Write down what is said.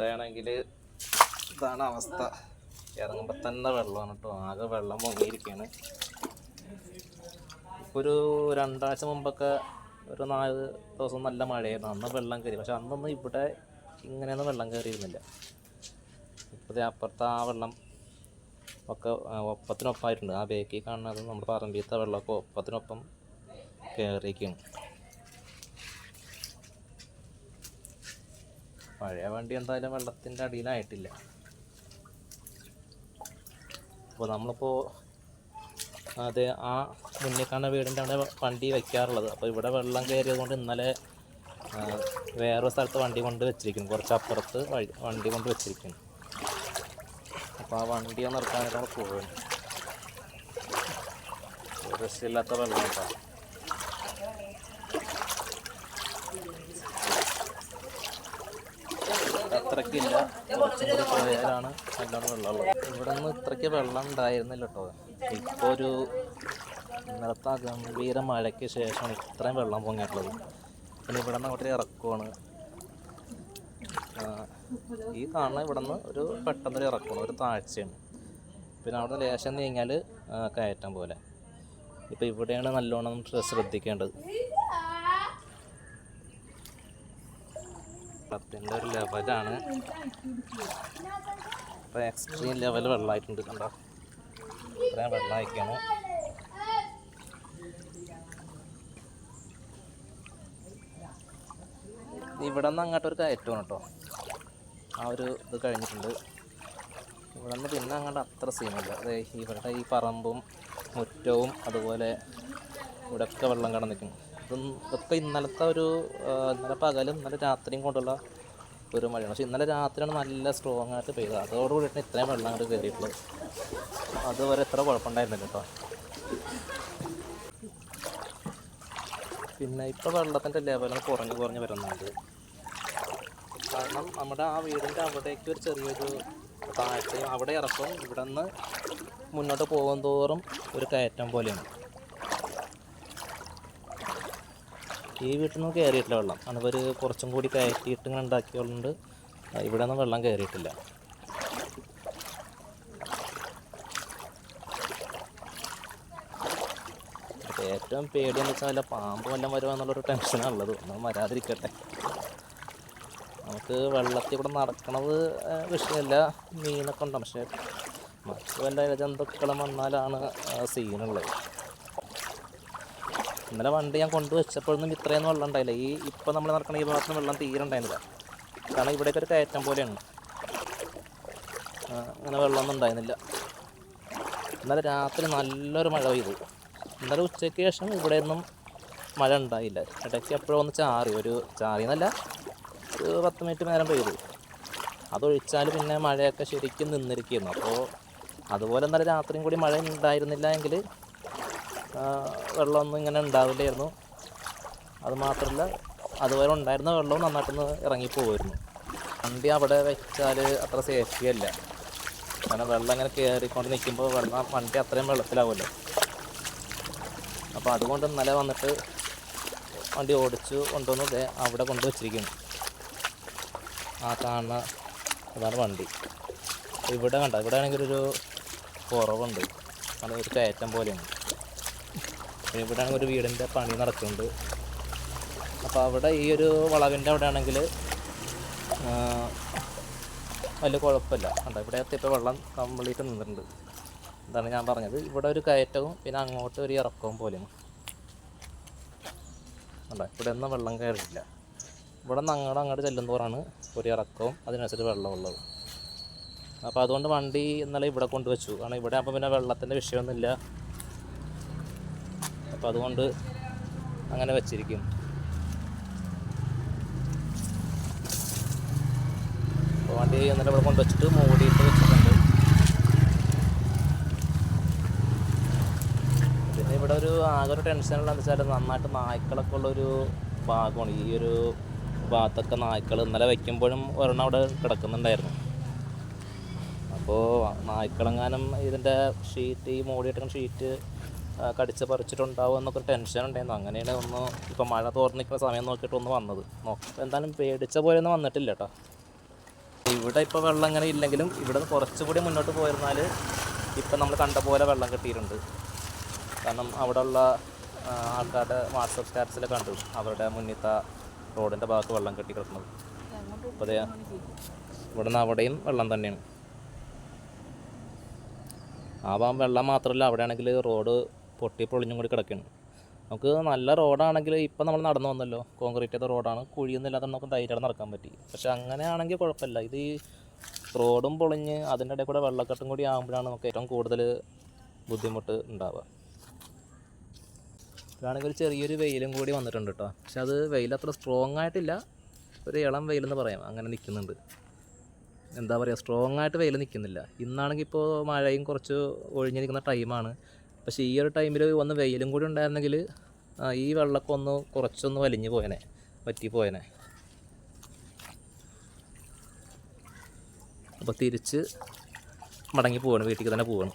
ഇവിടെ ആണെങ്കിൽ ഇതാണ് അവസ്ഥ. ഇറങ്ങുമ്പോൾ തന്നെ വെള്ളമാണ് കേട്ടോ. ആകെ വെള്ളം പൊങ്ങിയിരിക്കുകയാണ് ഒരു രണ്ടാഴ്ച മുമ്പൊക്കെ ഒരു നാല് ദിവസം നല്ല മഴയായിരുന്നു. അന്ന് വെള്ളം കയറി. പക്ഷെ അന്നൊന്നും ഇവിടെ ഇങ്ങനെയൊന്നും വെള്ളം കയറിയിരുന്നില്ല. ഇപ്പോഴത്തെ അപ്പുറത്തെ ആ വെള്ളം ഒക്കെ ഒപ്പത്തിനൊപ്പമായിട്ടുണ്ട് ആ ബേക്കിൽ കാണുന്നത് നമ്മുടെ പറമ്പിലത്തെ വെള്ളമൊക്കെ ഒപ്പത്തിനൊപ്പം കയറിയിരിക്കുകയാണ്. പഴയ വണ്ടി എന്തായാലും വെള്ളത്തിന്റെ അടിയിലായിട്ടില്ല. അപ്പോൾ നമ്മളിപ്പോൾ അത് ആ മുന്നിൽ കാണുന്ന വീടിന്റെ അവിടെ വണ്ടി വയ്ക്കാറുള്ളത് അപ്പോൾ ഇവിടെ വെള്ളം കയറിയതുകൊണ്ട് ഇന്നലെ വേറൊരു സ്ഥലത്ത് വണ്ടി കൊണ്ട് വെച്ചിരിക്കുന്നു. കുറച്ച് അപ്പുറത്ത് വണ്ടി കൊണ്ട് വെച്ചിരിക്കുന്നു. അപ്പോൾ ആ വണ്ടി നിർത്താനായിട്ടാണ് പോകുന്നത് പോകും വെള്ളം കേട്ടോ അത്രയ്ക്കില്ല കുറച്ചും പോയാലാണ് നല്ലോണം വെള്ളമുള്ളത്. ഇവിടെ നിന്ന് ഇത്രയ്ക്ക് വെള്ളം ഉണ്ടായിരുന്നില്ല കേട്ടോ ഇപ്പോൾ ഒരു ഇന്നലത്തെ ഗംഭീര മഴയ്ക്ക് ശേഷമാണ് ഇത്രയും വെള്ളം പൊങ്ങിയിട്ടുള്ളത് പിന്നെ ഇവിടെ നിന്ന് അവിടെ ഇറക്കുവാണ് ഈ കാണുന്ന ഇവിടെ നിന്ന് ഒരു പെട്ടെന്നൊരു ഇറക്കണം ഒരു താഴ്ചയാണ്. പിന്നെ അവിടെ നിന്ന് ലേശം നീങ്ങിയാൽ കയറ്റം പോലെ. ഇപ്പോൾ ഇവിടെയാണ് നല്ലോണം ശ്രദ്ധിക്കേണ്ടത്. വെള്ളത്തിന്റെ ഒരു ലെവലാണ് ഇപ്പോൾ എക്സ്ട്രീം ലെവൽ വെള്ളമായിട്ടുണ്ട് കണ്ടോ? ഇത്രയും വെള്ളമായിക്കാണ് ഇവിടെ നിന്ന് അങ്ങോട്ട് ഒരു കയറ്റമാണ് കേട്ടോ. ആ ഒരു ഇത് കഴിഞ്ഞിട്ടുണ്ട്. ഇവിടെ നിന്ന് പിന്നെ അങ്ങോട്ട് അത്ര സീനില്ല അതെ ഇവരുടെ ഈ പറമ്പും മുറ്റവും അതുപോലെ ഇവിടെയൊക്കെ വെള്ളം കിടന്നിരിക്കും ഇതും ഇതൊക്കെ ഇന്നലത്തെ ഒരു ഇന്നലെ പകലും ഇന്നലെ രാത്രിയും കൊണ്ടുള്ള ഒരു മഴയാണ്. പക്ഷേ ഇന്നലെ രാത്രിയാണ് നല്ല സ്ട്രോങ് ആയിട്ട് പെയ്തത്. അതോടുകൂടിയിട്ടാണ് ഇത്രയും വെള്ളം അങ്ങോട്ട് കയറിയിട്ടുള്ളത് അതുവരെ എത്ര കുഴപ്പമുണ്ടായിരുന്നില്ല കേട്ടോ. പിന്നെ ഇപ്പോൾ വെള്ളത്തിന്റെ ലെവൽ കുറഞ്ഞ് കുറഞ്ഞ് വരുന്നുണ്ട്. കാരണം നമ്മുടെ ആ വീടിന്റെ അവിടേക്ക് ഒരു ചെറിയൊരു താഴ്ചയും അവിടെ ഇറക്കും ഇവിടെ നിന്ന് മുന്നോട്ട് പോകും തോറും ഒരു കയറ്റം പോലെയാണ്. ഈ വീട്ടിൽ നിന്ന് കയറിയിട്ടില്ല വെള്ളം. അവർ കുറച്ചും കൂടി കയറ്റിയിട്ട് ഇങ്ങനെ ഉണ്ടാക്കിയതുകൊണ്ട് ഇവിടെ നിന്ന് വെള്ളം കയറിയിട്ടില്ല ഏറ്റവും പേടിയെന്ന് വെച്ചാൽ പാമ്പ് വല്ലതും വരുമോ എന്നുള്ളൊരു ടെൻഷനാണ് ഉള്ളത്. ഒന്നും വരാതിരിക്കട്ടെ. നമുക്ക് വെള്ളത്തിൽ കൂടെ നടക്കണത് വിഷയമല്ല. മീനൊക്കെ ഉണ്ടാവും പക്ഷേ വല്ല ജന്തുക്കളും വന്നാലാണ് സീനുള്ളത് ഇന്നലെ വണ്ടി ഞാൻ കൊണ്ടുവച്ചപ്പോഴൊന്നും ഇത്രയൊന്നും വെള്ളം ഉണ്ടായില്ല. ഈ ഇപ്പം നമ്മൾ നടക്കണ ഈ ഭാഗത്തുനിന്ന് വെള്ളം തീരെ ഉണ്ടായിരുന്നില്ല. കാരണം ഇവിടെയൊക്കെ ഒരു കയറ്റം പോലെയാണ്. അങ്ങനെ വെള്ളമൊന്നും ഉണ്ടായിരുന്നില്ല. ഇന്നലെ രാത്രി നല്ലൊരു മഴ പെയ്തു. ഇന്നലെ ഉച്ചയ്ക്ക് ശേഷം ഇവിടെ ഒന്നും മഴ ഉണ്ടായില്ല. ഇടയ്ക്ക് എപ്പോഴും ഒന്ന് ചാറി. ഒരു ചാറി എന്നല്ല ഒരു പത്ത് മിനിറ്റ് നേരം പെയ്തു. അതൊഴിച്ചാൽ പിന്നെ മഴയൊക്കെ ശരിക്കും നിന്നിരിക്കുന്നു. അപ്പോൾ അതുപോലെ ഇന്നലെ രാത്രിയും കൂടി മഴ ഉണ്ടായിരുന്നില്ല എങ്കിൽ വെള്ളമൊന്നും ഇങ്ങനെ ഉണ്ടാവില്ലായിരുന്നു. അതുമാത്രമല്ല അതുപോലെ ഉണ്ടായിരുന്ന വെള്ളവും നന്നായിട്ടൊന്ന് ഇറങ്ങിപ്പോകുമായിരുന്നു വണ്ടി അവിടെ വെച്ചാൽ അത്ര സേഫ്റ്റി അല്ല. കാരണം വെള്ളം ഇങ്ങനെ കയറിക്കൊണ്ട് നിൽക്കുമ്പോൾ വെള്ളം വണ്ടി അത്രയും വെള്ളത്തിലാവുമല്ലോ. അപ്പോൾ അതുകൊണ്ട് ഇന്നലെ വന്നിട്ട് വണ്ടി ഓടിച്ചു കൊണ്ടുവന്ന്. അവിടെ കൊണ്ട് വെച്ചിരിക്കുന്നു. ആ കാണുന്ന ഇതാണ് വണ്ടി. ഇവിടെ കണ്ട? ഇവിടെ ആണെങ്കിൽ ഒരു കുറവുണ്ട്. അത് ഒരു കയറ്റം പോലെയാണ്. ഇവിടെ ഒരു വീടിന്റെ പണി നടക്കുന്നുണ്ട്. അപ്പോൾ അവിടെ ഈ ഒരു വളവിന്റെ അവിടെ ആണെങ്കിൽ വലിയ കുഴപ്പമില്ല. കണ്ടോ ഇവിടെ എത്തിയപ്പോൾ വെള്ളം കംപ്ലീറ്റ് നിന്നിട്ടുണ്ട്. ഇതാണ് ഞാൻ പറഞ്ഞത്. ഇവിടെ ഒരു കയറ്റവും പിന്നെ അങ്ങോട്ട് ഒരു ഇറക്കവും പോലെയാണ്. കണ്ടോ ഇവിടെ ഒന്നും വെള്ളം കയറിയില്ല. ഇവിടെ നിന്ന് അങ്ങോട്ട് അങ്ങോട്ട് ചെല്ലുന്നവരാണ് ഒരു ഇറക്കവും അതിനനുസരിച്ച് വെള്ളമുള്ളത് അപ്പോൾ അതുകൊണ്ട് വണ്ടി ഇന്നലെ ഇവിടെ കൊണ്ടുവച്ചു. കാരണം ഇവിടെ അപ്പോൾ പിന്നെ വെള്ളത്തിന്റെ വിഷയമൊന്നുമില്ല. അപ്പോൾ അതുകൊണ്ട് അങ്ങനെ വെച്ചിരിക്കും. അപ്പോൾ വണ്ടി എന്നിട്ട് ഇവിടെ കൊണ്ടുവച്ചിട്ട് മൂടിയിട്ട് വെച്ചിട്ടുണ്ട്. പിന്നെ ഇവിടെ ഒരു ആകെ ഒരു ടെൻഷനുള്ളതെന്ന് വെച്ചാൽ നന്നായിട്ട് നായ്ക്കളൊക്കെ ഉള്ളൊരു ഭാഗമാണ്. ഈ ഒരു ഭാഗത്തൊക്കെ നായ്ക്കൾ ഇന്നലെ വയ്ക്കുമ്പോഴും ഒരെണ്ണം അവിടെ കിടക്കുന്നുണ്ടായിരുന്നു. അപ്പോൾ നായ്ക്കളെങ്ങാനും ഇതിന്റെ ഷീറ്റ് ഈ മൂടിയിട്ടുള്ള ഷീറ്റ് കടിച്ച് പറിച്ചിട്ടുണ്ടാവും എന്നൊക്കെ ടെൻഷൻ ഉണ്ടായിരുന്നു. അങ്ങനെയാണ് ഒന്ന് ഇപ്പം മഴ തോർന്നിക്കുന്ന സമയം നോക്കിയിട്ട് ഒന്ന് വന്നത്. നോക്കാം എന്തായാലും പേടിച്ച പോലെ ഒന്നും വന്നിട്ടില്ല കേട്ടോ ഇവിടെ ഇപ്പോൾ വെള്ളം അങ്ങനെ ഇല്ലെങ്കിലും ഇവിടെ നിന്ന് കുറച്ചുകൂടി മുന്നോട്ട് പോയിരുന്നാൽ ഇപ്പം നമ്മൾ കണ്ട പോലെ വെള്ളം കിട്ടിയിട്ടുണ്ട്. കാരണം അവിടെയുള്ള ആൾക്കാരുടെ വാട്സപ്പ് സ്റ്റാറ്റസിൽ കണ്ടു. അവരുടെ മുന്നിത്ത റോഡിന്റെ ഭാഗത്ത് വെള്ളം കെട്ടി കിടക്കുന്നത്. അപ്പോൾ ഇവിടെ നിന്ന് അവിടെയും വെള്ളം തന്നെയാണ്. ആ വെള്ളം മാത്രമല്ല അവിടെയാണെങ്കിൽ റോഡ് പൊട്ടി പൊളിഞ്ഞും കൂടി കിടക്കുകയാണ്. നമുക്ക് നല്ല റോഡാണെങ്കിൽ ഇപ്പം നമ്മൾ നടന്നു വന്നല്ലോ. കോൺക്രീറ്റ് ചെയ്ത റോഡാണ്. കുഴിയൊന്നും ഇല്ലാതെ നമുക്ക് ധൈര്യമായിട്ട് നടക്കാൻ പറ്റി. പക്ഷെ അങ്ങനെയാണെങ്കിൽ കുഴപ്പമില്ല. ഇത് ഈ റോഡും പൊളിഞ്ഞ് അതിന്റെ ഇടയിൽ കൂടെ വെള്ളക്കെട്ടും കൂടി ആകുമ്പോഴാണ് നമുക്ക് ഏറ്റവും കൂടുതൽ ബുദ്ധിമുട്ട് ഉണ്ടാവുക. ഇതാണെങ്കിൽ ചെറിയൊരു വെയിലും കൂടി വന്നിട്ടുണ്ട് കേട്ടോ. പക്ഷെ അത് വെയിൽ അത്ര സ്ട്രോങ് ആയിട്ടില്ല. ഒരു ഇളം വെയിലെന്ന് പറയാം. അങ്ങനെ നിൽക്കുന്നുണ്ട്. എന്താ പറയുക? സ്ട്രോങ് ആയിട്ട് വെയിൽ നിൽക്കുന്നില്ല. ഇന്നാണെങ്കിൽ ഇപ്പോൾ മഴയും കുറച്ച് ഒഴിഞ്ഞിരിക്കുന്ന ടൈമാണ് പക്ഷേ ഈ ഒരു ടൈമിൽ ഒന്ന് വെയിലും കൂടി ഉണ്ടായിരുന്നെങ്കിൽ ഈ വെള്ളമൊക്കെ ഒന്ന് കുറച്ചൊന്ന് വലിഞ്ഞു പോയനെ പറ്റിപ്പോയനെ പോയനെ. അപ്പോൾ തിരിച്ച് മടങ്ങി പോവാണ് വീട്ടിലേക്ക് തന്നെ പോവാണ്.